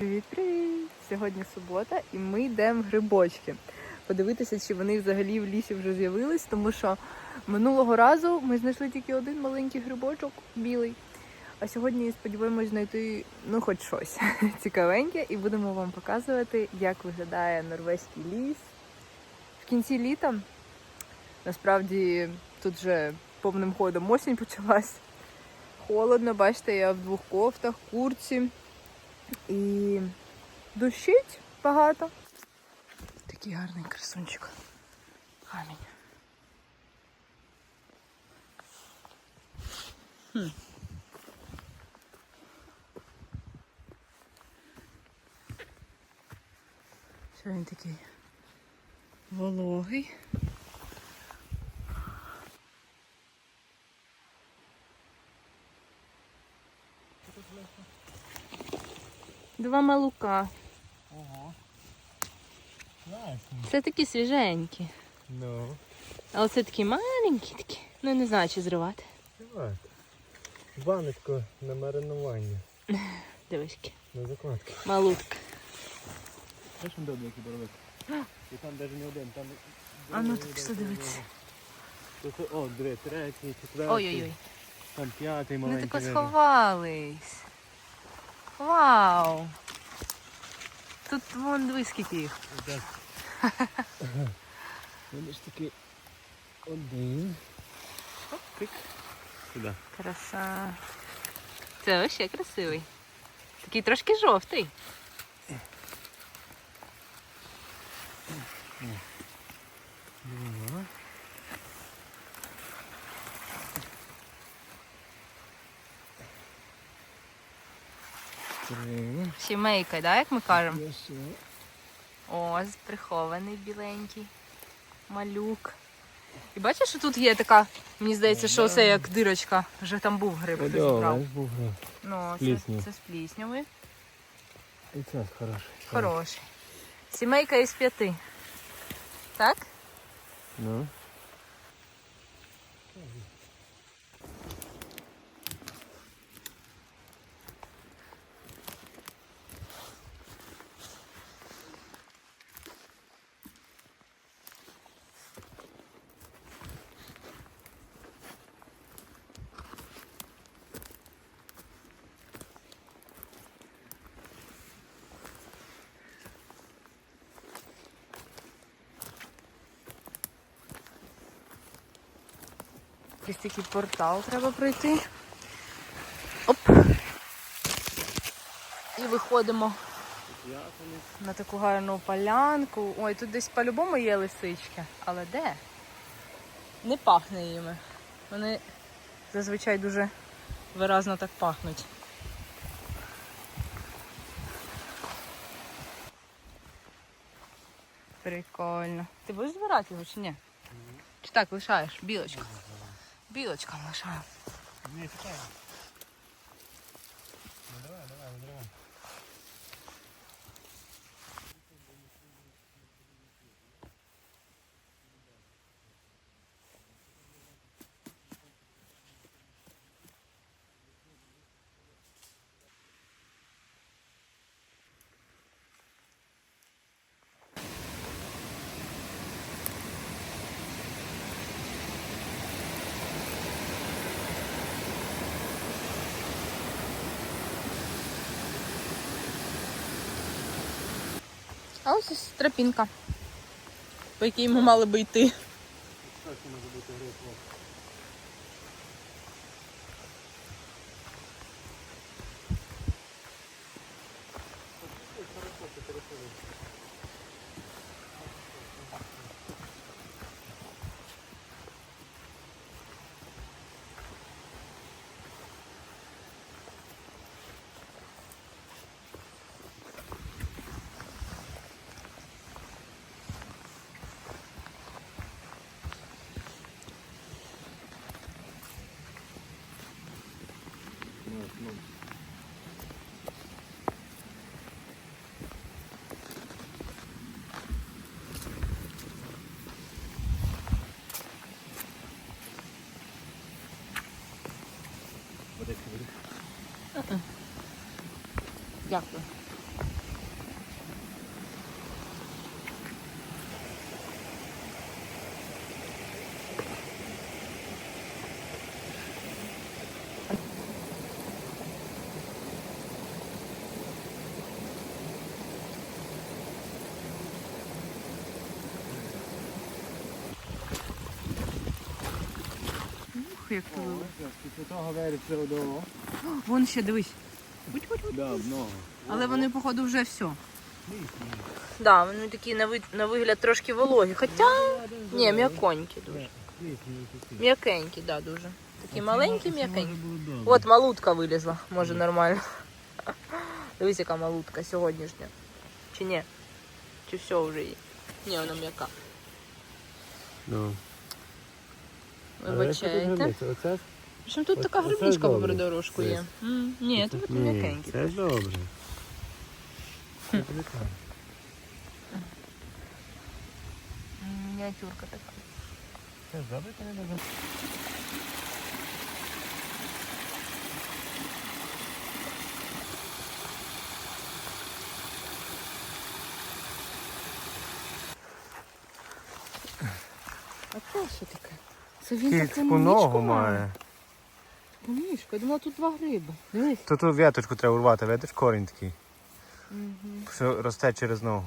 Привіт-привіт! Сьогодні субота і ми йдемо в грибочки. Подивитися, чи вони взагалі в лісі вже з'явились, тому що минулого разу ми знайшли тільки один маленький грибочок білий. А сьогодні сподіваємось знайти ну хоч щось цікавеньке, і будемо вам показувати, як виглядає норвезький ліс в кінці літа. Насправді тут вже повним ходом осінь почалась. Холодно, бачите, я в двох кофтах, курці. І дощить багато. Такий гарний красунчик. Камінь. Хм. Що він такий вологий. Два малука. Ого. Це такі свіженькі. ну, А оце такі маленькі такі. Ну не знаю, чи зривати. давай. Баночку на маринування, Дивишки. на закладки. Малутка. Знаєш, він добре, який боровик? І там навіть не один, там... А ну так що дивиться. Тут, о, диви, третій, четвертий. Ой-ой-ой. Там п'ятий маленький. тако сховались. Вау! Тут вон дивись, скільки їх. Вони ж таки один. Оп, тик. Сюди. Краса. Це ще красивий. Такий трошки жовтий. Сімейка, да, як ми кажемо? Ось прихований біленький малюк. І бачиш, що тут є така, мені здається, що це як дирочка. Вже там був гриб, хтось гриб. Ну, це, це з пліснявою. І це хороший. Хороший. Сімейка із п'яти. Так? Ну. Якийсь такий портал треба пройти. Оп. І виходимо на таку гарну полянку. Ой, тут десь по-любому є лисички. Але де? Не пахне їми. Вони зазвичай дуже виразно так пахнуть. Прикольно. Ти будеш збирати його чи ні? Чи так лишаєш? Білочка. Білочка лишаю. Не. Ну давай, давай, давай. А ось ось тропінка, по якій ми мали би йти. Дякую. Як тулили. Після того вериться одного. Вон ще дивись. Будь, будь, будь. Да, много. Але вони, походу, вже все. Да, вони такі на, вид, на вигляд трошки вологі. Хоча ні, м'яконькі дуже. М'якенькі, да, дуже. Такі маленькі, м'якенькі. От малутка вилізла, може нормально. Дивись, яка малутка сьогоднішня. Чи ні? Чи все вже є? Ні, вона м'яка. Ну. Вибачайте. Оце? Причому тут Оце- така оце грибничка добре. по дорожку є. М, Ні, тут м'якенькі. Це добре. М, Мініатюрка така. Це добре, це не добре. Це він таку ногу має. Мішка, я думала, тут два гриби. Дивись. То тут в'яточку треба урвати, видиш, корінь такий. Угу. Що росте через ногу.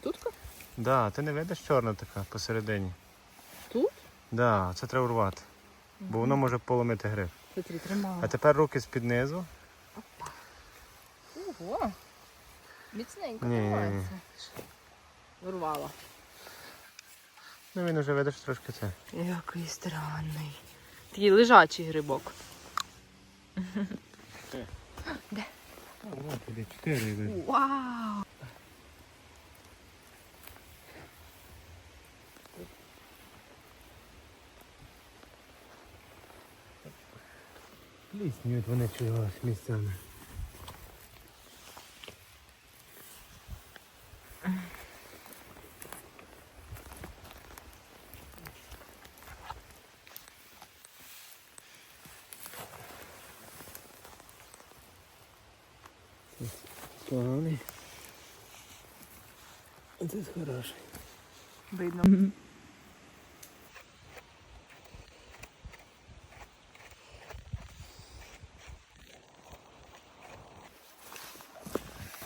Тут? Да, ти не видиш чорна така посередині. Тут? Да, це треба урвати. Бо воно може поломити гриб. Смотри, тримала. А тепер руки з-під низу. Ого. Міцненько тримається. Урвала. Ну він уже видиш трошки це. Який странний. Такий лежачий грибок. О, туди чотири йде. Вау! Пліснюють вони чогось місцями. А хороший. Видно.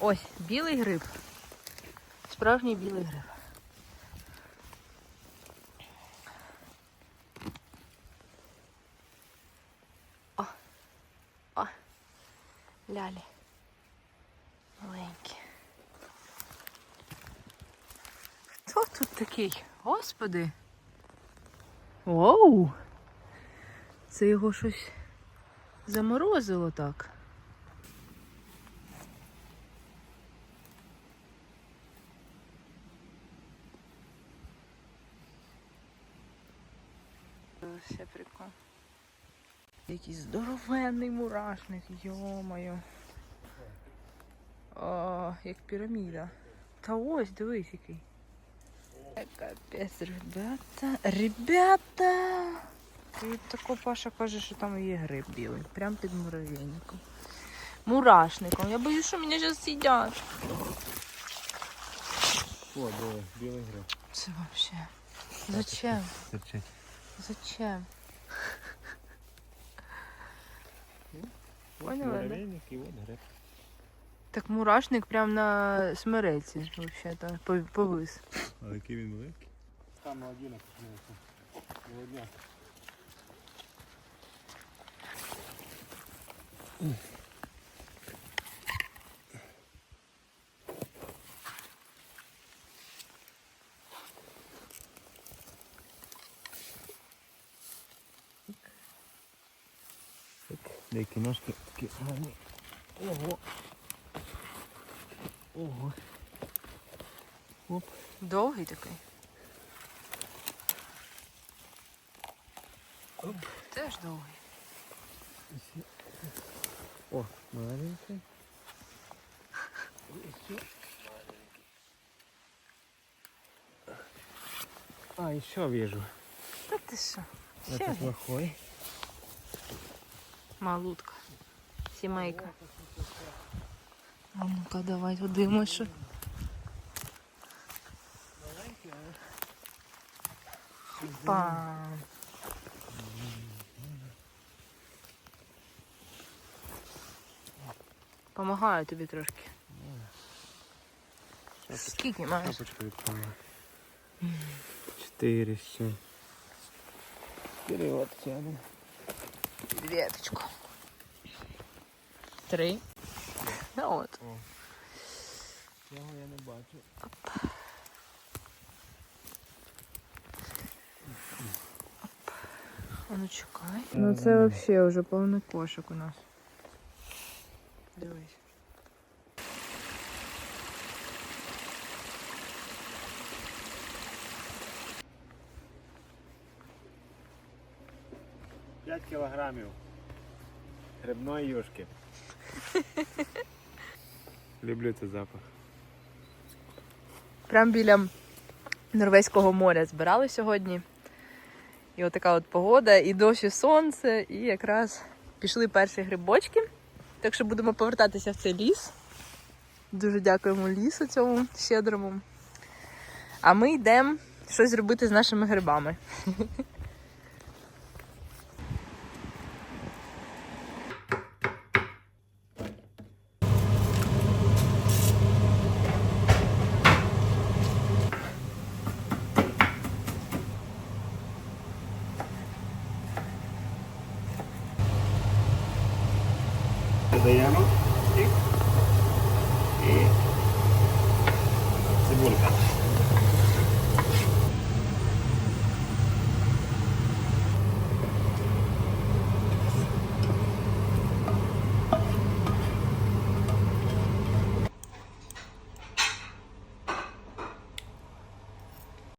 Ось, білий гриб. Справжній білий гриб. О, о, лялі. Маленькі. Хто тут такий? Господи. Воу! Це його щось заморозило так. Все прикол. Якийсь здоровенний мурашник, йо-моє. О, як піраміда. Та ось, дивись який. Капець, ребята. Ребята! І тако Паша каже, що там є гриб білий. Прям під муравейником. Мурашником. Я боюсь, що мене зараз з'їдять. О, диви, білий гриб. Це вообще. Зачем? Терчить. Зачем? Поняла, да? муравейник і от гриб. Так мурашник прям на смереці, взагалі, повис. А який він великий? Там молодіна починається. Молодня. Деякі ножки такі гарні. Ого. Ого. Оп. Довгий такий. Оп. Теж довгий. О, маленький. А, еще вижу. Ти що? Ще Это плохой. Малутка. Сімейка. А ну-ка, давай туди, Миша. Па. Помагаю тобі трошки. Скільки маєш? Шапочку відкрила. Чотири ще. Чотири от сяду. Веточку. Три. А От. Цього я не бачу. А ну чекай. Ну це взагалі вже повний кошик у нас. Дивись. П'ять кілограмів грибної юшки. Люблю цей запах. Прям біля Норвезького моря збирали сьогодні. І отака от погода, і дощ, і сонце, і якраз пішли перші грибочки. Так що будемо повертатися в цей ліс. Дуже дякуємо лісу цьому щедрому. А ми йдемо щось робити з нашими грибами. додаямо і, і цибулька.